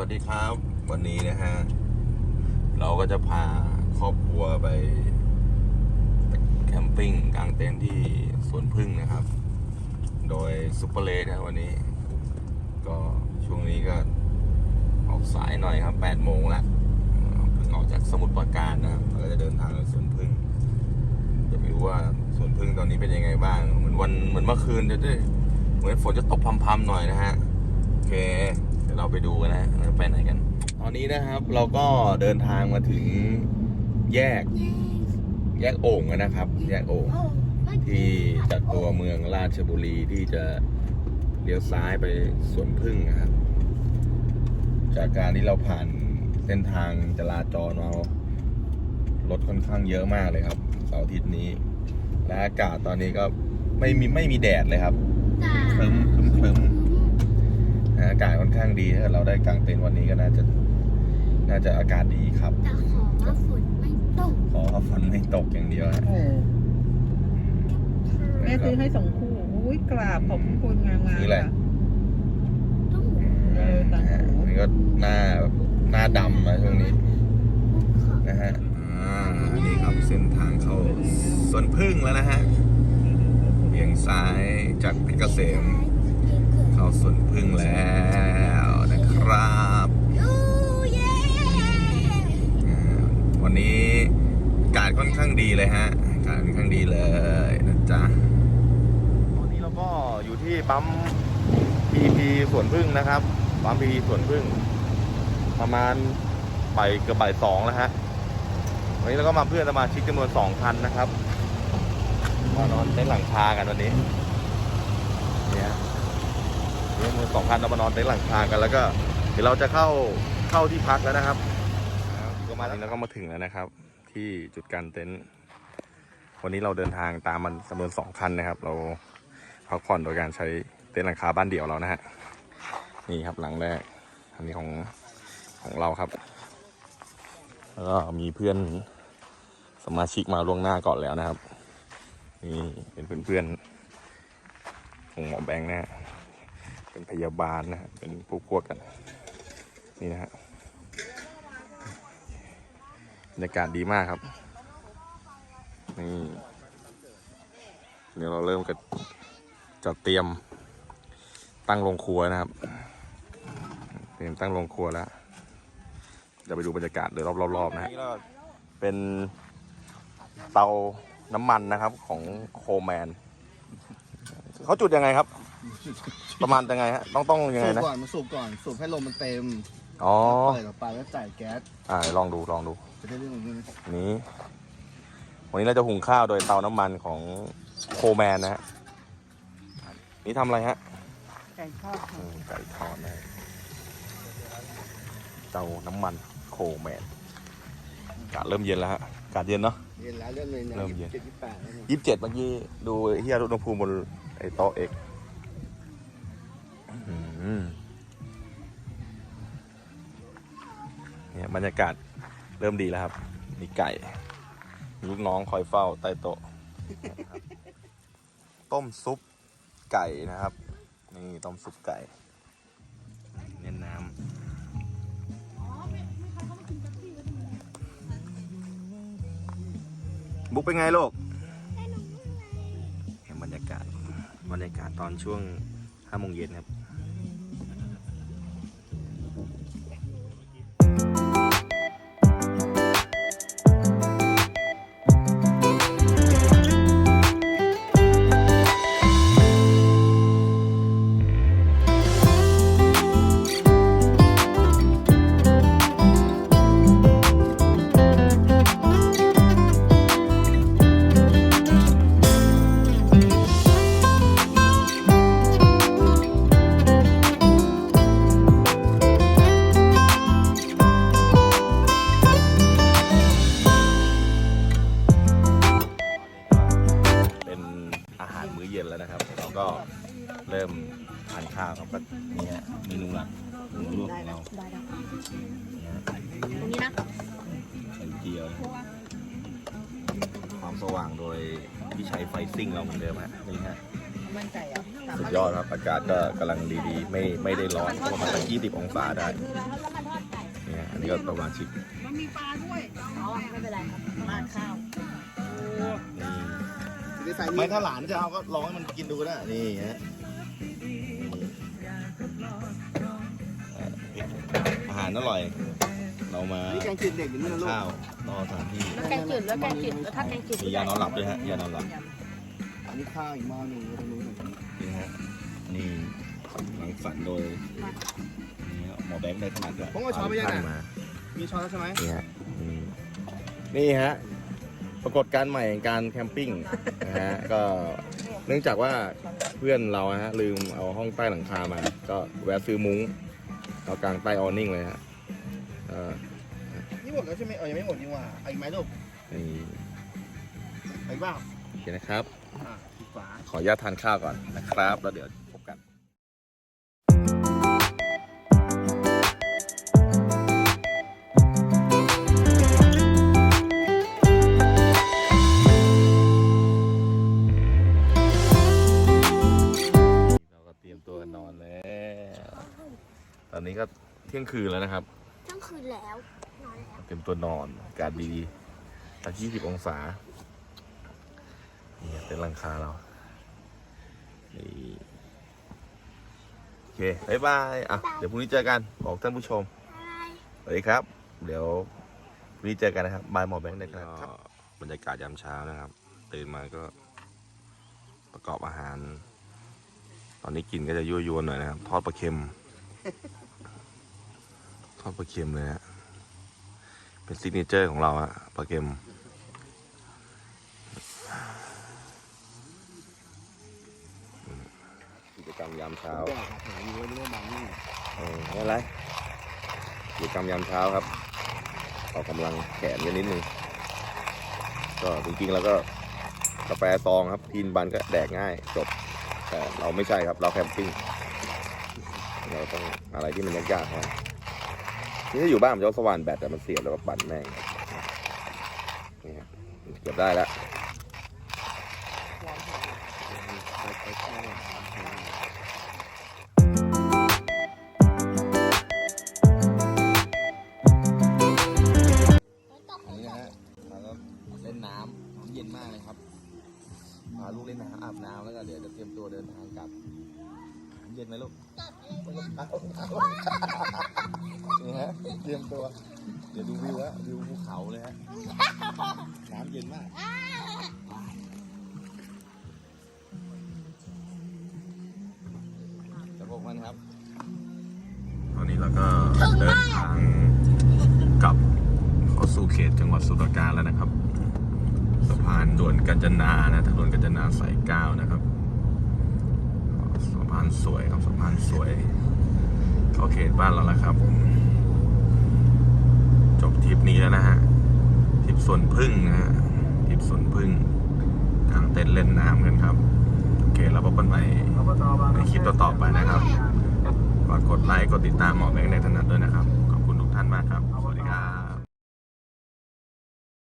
วัสดีครับ วันนี้นะฮะ เราก็จะพาครอบครัวไปแคมปิ้งกลางเต็นท์ที่สวนพึ่งนะครับ โดยซุปเปอร์เลสครับวันนี้ ก็ช่วงนี้ก็ออกสายหน่อยครับ8โมงละเพิ่งออกจากสมุทรปราการนะครับเราก็จะเดินทางไปสวนพึ่งจะไม่รู้ว่าสวนพึ่งตอนนี้เป็นยังไงบ้าง เหมือนวันเหมือนเมื่อคืนจะได้เหมือนฝนจะตกพรำๆหน่อยนะฮะ โอเค เดี๋ยวเรา ไปดูกันนะว่าไปไหนกัน ตอนนี้นะครับเราก็เดินทางมาถึงแยกแยกโอ่งแล้วนะครับ แยกโอ่งที่จากตัวเมืองราชบุรีที่จะเลี้ยวซ้ายไปสวนพึ่งนะครับ จากการที่เราผ่านเส้นทางจราจรมารถค่อนข้างเยอะมากเลยครับเสาร์อาทิตย์นี้ และอากาศตอนนี้ก็ไม่มีไม่มีแดดเลยครับครึ้มครึ้มครึ้ม อากาศค่อนข้างดีถ้าเราได้กางเต็นท์วันนี้ก็น่าจะน่าจะอากาศดีครับ แต่ขอว่าฝนไม่ตกขอว่าฝนไม่ตกอย่างเดียวฮะโอ้แม่ซื้อให้สองคู่อุ้ยกราบขอบคุณงามๆซื้ออะไรค่ะต้อง เออต่างหูนะฮะอันนี้ก็หน้าแบบหน้าดำนะช่วงนี้นะฮะอ่าอันนี้ครับเส้นทางเข้าสวนพึ่งแล้วนะฮะเบี่ยงซ้ายจากเพชรเกษม เข้าสวนพึ่งแล้วนะครับยูเย่อ่าวันนี้อากาศค่อนข้างดีเลยฮะอากาศค่อนข้างดีเลยนะจ๊ะตอนนี้เราก็อยู่ที่ปั๊ม PP สวนพึ่งนะครับปั๊ม PP สวนพึ่ง ประมาณบ่ายเกือบบ่ายสองแล้วฮะวันนี้เราก็มาเพื่อนสมาชิกจำนวนสองคันนะครับมานอนเต็นท์หลังคากันวันนี้เนี่ยเรื่อง มือสองคันเรามานอนเต็นท์หลังคากันแล้วก็เดี๋ยวเราจะเข้าเข้าที่พักแล้วนะครับก็มาถึงแล้วก็มาถึงแล้วนะครับ ที่จุดกางเต็นท์วันนี้เราเดินทางตามมันจำนวนสองคันนะครับ เราพักผ่อนโดยการใช้เต็นท์หลังคาบ้านเดี่ยวเรานะฮะนี่ครับหลังแรก อันนี้ของของเราครับ แล้วก็มีเพื่อนสมาชิกมาล่วงหน้าก่อนแล้วนะครับ นี่เป็นเพื่อนๆของหมอแบงค์นะฮะ เป็นพยาบาลนะฮะเป็นผู้พวกกัน นี่นะฮะบรรยากาศดีมากครับ นี่เดี๋ยวเราเริ่มกันจะเตรียมตั้งโรงครัวนะครับ เตรียมตั้งโรงครัวแล้วเดี๋ยวไปดูบรรยากาศโดยรอบๆนะฮะเป็นเตาน้ำมันนะครับของโคแมน เขาจุดยังไงครับ ประมาณยังไงฮะต้องต้องยังไงสูบนะก่อนมาสูบก่อนสูบให้ลมมันเต็มอ๋อเปิดออกไปแล้วจ่ายแก๊สอ่าลองดูลองดูจะได้เรื่องของเงินนี้วันนี้เราจะหุงข้าวโดยเตาน้ำมันของโคแมนนะฮะนี่ทำอะไรฮะไก่ทอดอืค่ะมไก่ทอดนะฮะเตาน้ำมันโคแมนอากาศเริ่มเย็นแล้วฮะอากาศเย็นเนาะ เย็นแล้วเรื่องเลยเนี่ยเริ่มเย็นจ็ดยี่สิบแปดแล้วเนี่ย ยี่สิบเจ็ดเมื่อกี้ดูเฮียรุณภูมิบนไอ้โต๊ะเอก บรรยากาศเริ่มดีแล้วครับ มีไก่ มีลูกน้องคอยเฝ้าใต้โต๊ะนะครับต้มซุปไก่นะครับ นี่ต้มซุปไก่ เน้นน้ำบุ๊กเป็นไงลูกเห็นบรรยากาศ บรรยากาศตอนช่วงห้าโมงเย็นครับ ความสว่างโดยที่ใช้ไฟซิ่งเราเหมือนเดิมฮะนี่ฮะมันไก่อะนสุดยอดครับอากาศก็กำลังดีๆ ไม่ไม่ได้ร้อนประมาณสักยี่สิบองศาได้เนี่ยอันนี้ก็ประมาณชิกมันมีปลาด้วยอ๋อไม่เป็นไรครับราดข้าวนี่ใส่ไม่ถ้าหลานจะเอาก็ลองให้มันกินดูนะนี่ฮะอาหารอร่อย เรามานี่แกงจืดเด็กอยู่นี่นะลูกข้าวนอกสถานที่แล้วแกงจืดแล้วแกงจืดแล้วถ้าแกงจืดมียานอนหลับด้วยฮะยานอนหลับอันนี้ข้าวอีกหม้อหนึ่งตรงนู้นนี่ฮะนี่รังสรรค์โดยนี่ฮะหมอแบงค์ได้ขนาดกับผมเอาช้อนไปยังท่าไงมามีช้อนแล้วใช่ไหมนี่ฮะอืมนี่ฮะ ปรากฏการณ์ใหม่แห่งการแคมปิ้งนะฮะ ก็เนื่องจากว่าเพื่อนเราฮะ ลืมเอาห้องใต้หลังคามา ก็แวะซื้อมุ้ง เอากลางใต้ออนิ่งเลยฮะ เออนี่หมดแล้วใช่ไหมเออยังไม่หมดนี่หว่าเอาอีกไหมลูกนี่เอาอีกเปล่าโอเคนะครับ อะอีกฝา ขออนุญาตทานข้าวก่อนนะครับ แล้วเดี๋ยวพบกัน เราก็เตรียมตัวกันนอนแล้ว ตอนนี้ก็เที่ยงคืนแล้วนะครับทั้งคืน แล้ว นอนแล้วเตรียมตัวนอนอากาศดีสักยี่สิบองศา นี่เป็นหลังคาเรา นี่โอเคบายบายอะ เดี๋ยวพรุ่งนี้เจอกัน บอกท่านผู้ชมอะไรสวัสดีครับ เดี๋ยวพรุ่งนี้เจอกันนะครับบายหมอแบงค์ได้ครับ บรรยากาศยามเช้านะครับ ตื่นมาก็ประกอบอาหาร ตอนนี้กินก็จะยั่วยวนหน่อยนะครับ ทอดปลาเค็ม ทอดปลาเค็มเลยฮะเป็นซิกเนเจอร์ของเราอะปลาเค็มกิจกรรมยามเช้าอยู่ว่าเออไม่เป็นไรกิจกรรมยามเช้าครับออกกำลังแขนกันนิดนึงก็จริงๆแล้วก็กาแฟซองครับกินบันก็แดกง่าย จบ แต่เราไม่ใช่ครับ เราแคมปิ้งเราต้องอะไรที่มันยากๆหน่อย นี่ถ้าอยู่บ้านมันจะเอาสว่านแบตแต่มันเสียบแล้วก็ปั่นแม่งนี่ครับเกือบได้แล้วอันนี้นะฮะเราก็เล่นน้ำน้ำเย็นมากเลยครับพาลูกเล่นน้ำอาบน้ำแล้วก็เดี๋ยวจะเตรียมตัวเดินทางกลับ เย็นไหมลูกนี่ฮะ เตรียมตัว เดี๋ยวดูวิวฮะวิวภูเขาเลยฮะน้ำเย็นมากจะพบมันครับ ตอนนี้เราก็เดินทางกลับเข้าสู่เขตจังหวัดสมุทรปราการแล้วนะครับ สะพานด่วนกาญจนานะถนนกาญจนาสายเก้านะครับสะพานสวยครับสะพานสวยเข้าเขตบ้านเราแล้วครับจบ ทริปนี้แล้วนะฮะทริปสวนพึ่งนะฮะทริปสวนพึ่งกางเต็นท์เล่นน้ำกันครับ โอเคแล้วพบกันใหม่ในคลิปต่อๆไปนะครับฝากกดไลค์กดติดตามหมอแบงค์ในถนัดด้วยนะครับ ขอบคุณทุกท่านมากครับ